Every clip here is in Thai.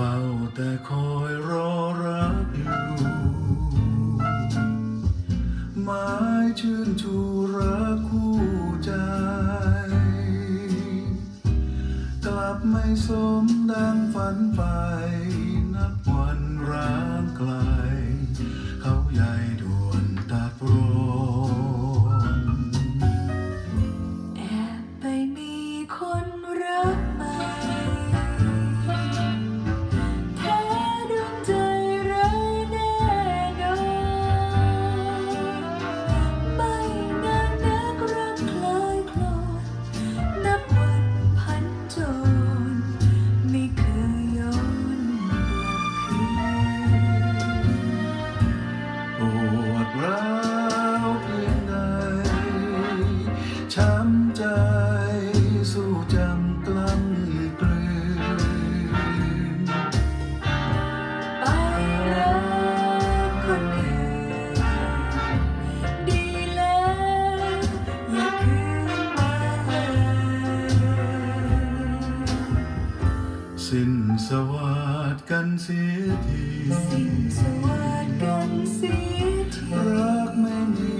ฝ้าแต่คอยรอรักอยู่ไม้ยชื่นชูรักคู่ใจ กลับไม่สมดังฝันไป สิ้นสวัสดกันเสียทีสิ้นสวัสดกันเสียทีรักไม่มี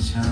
想